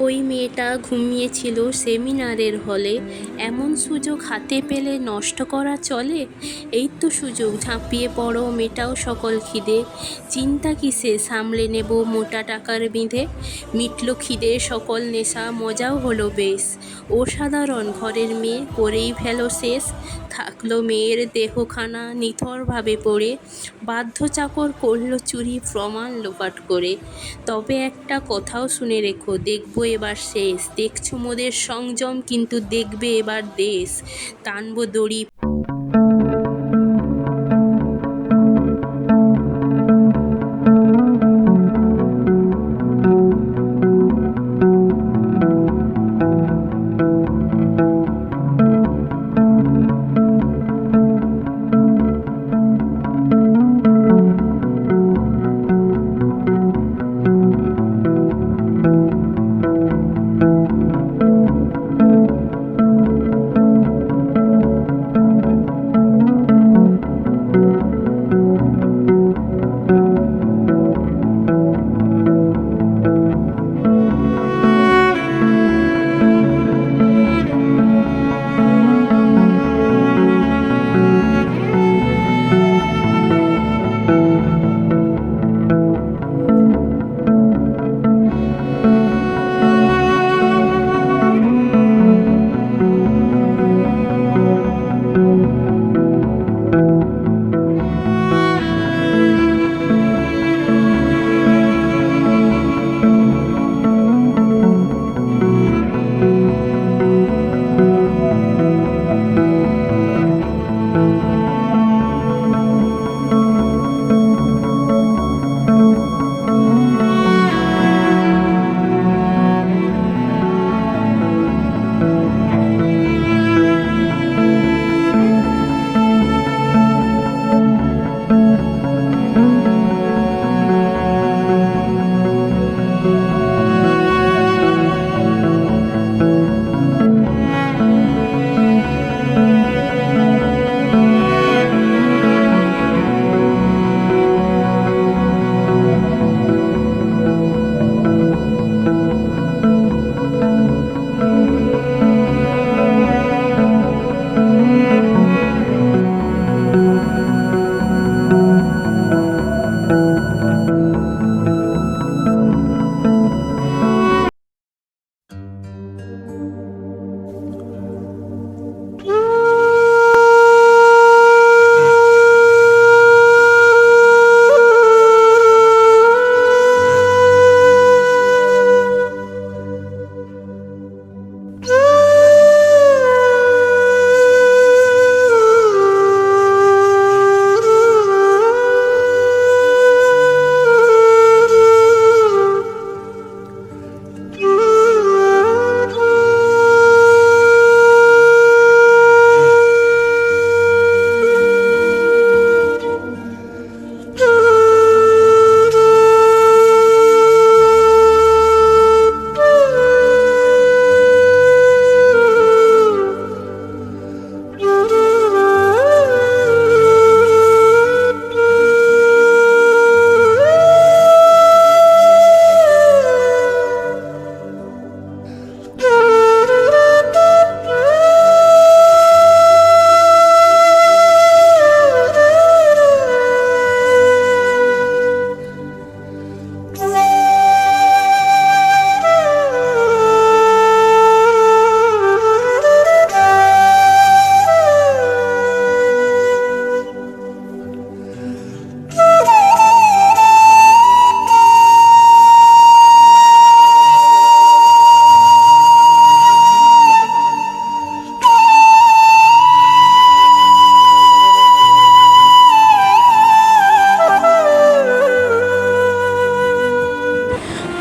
ওই মেয়েটা ঘুমিয়েছিল সেমিনারের হলে। এমন সুযোগ হাতে পেলে নষ্ট করা চলে? এই তো সুযোগ, ঝাঁপিয়ে পড়ো মেটাও সকল খিদে। চিন্তা কিসে সামলে নেব মোটা টাকার বিঁধে? মিটল খিদে সকল নেশা, মজাও হলো বেশ। অসাধারণ ঘরের মেয়ে, করেই ফেলো শেষ। থাকল মেয়ের দেহখানা নিথরভাবে পড়ে। বাধ্য চাকর করল চুরি, প্রমাণ লোপাট করে। তবে একটা কথাও শুনে রেখো, দেখব এবার শেষ। দেখছ মোদের সংযম কিন্তু দেখবে এবার দেশ। টানবো দড়ি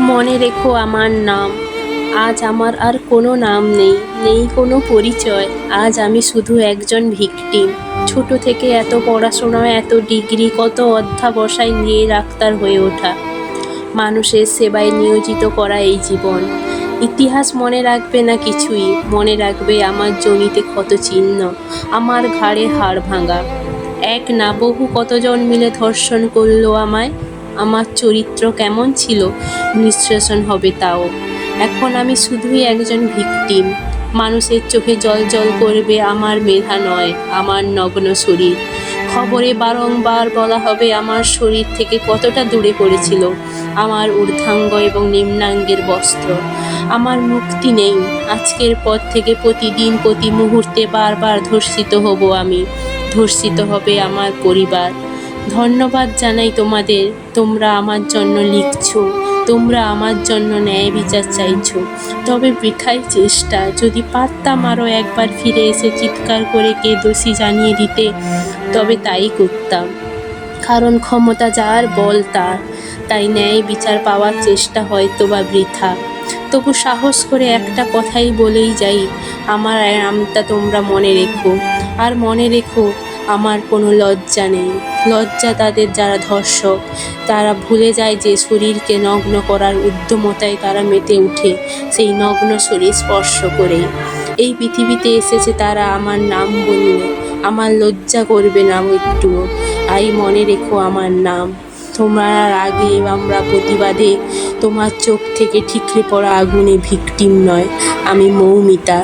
মনে রেখো আমার নাম। আজ আমার আর কোনো নাম নেই নেই কোনো পরিচয়। আজ আমি শুধু একজন ভিকটিম। ছোট থেকে এত পড়াশোনা, এত ডিগ্রি, কত অধ্যাবসায় নিয়ে ডাক্তার হয়ে ওঠা। মানুষের সেবায় নিয়োজিত করা এই জীবন। ইতিহাস মনে রাখবে না কিছুই। মনে রাখবে আমার জমিতে ক্ষত চিহ্ন, আমার ঘাড়ে হাড় ভাঙা। এক না বহু কতজন মিলে ধর্ষণ করল আমায়? আমার চরিত্র কেমন ছিল, নিঃশ্বাসন হবে তাও। এখন আমি শুধুই একজন ভিকটিম। মানুষের চোখে জল জল করবে আমার মেধা নয়, আমার নগ্ন শরীর। খবরে বারংবার বলা হবে আমার শরীর থেকে কতটা দূরে পড়েছিল, আমার ঊর্ধ্বাঙ্গ এবং নিম্নাঙ্গের বস্ত্র। আমার মুক্তি নেই, আজকের পর থেকে প্রতিদিন প্রতি মুহূর্তে বারবার ধর্ষিত হব আমি, ধর্ষিত হবে আমার পরিবার। ধন্যবাদ জানাই তোমাদের। তোমরা আমার জন্য লিখছো, তোমরা আমার জন্য ন্যায় বিচার চাইছ। তবে বৃথাই চেষ্টা, যদি পারতাম আরও একবার ফিরে এসে চিৎকার করে কে দোষী জানিয়ে দিতে, তবে তাই করতাম। কারণ ক্ষমতা যার বল তার, তাই ন্যায় বিচার পাওয়ার চেষ্টা হয়তো বা বৃথা। তবু সাহস করে একটা কথাই বলেই যাই, আমার নামটা তোমরা মনে রেখো। আর মনে রেখো, আমার কোনো লজ্জা নেই। লজ্জা তাদের যারা ধর্ষক। তারা ভুলে যায় যে শরীরকে নগ্ন করার উদ্যমতায় তারা মেতে উঠে সেই নগ্ন শরীর স্পর্শ করে। এই পৃথিবীতে এসেছে তারা আমার নাম বললে, আমার লজ্জা করবে না একটুও আই মনে রেখো আমার নাম। তোমার আগে আমরা প্রতিবাদে তোমার চোখ থেকে ঠিকরে পড়া আগুনে ভিকটিম নয়, আমি মৌমিতা।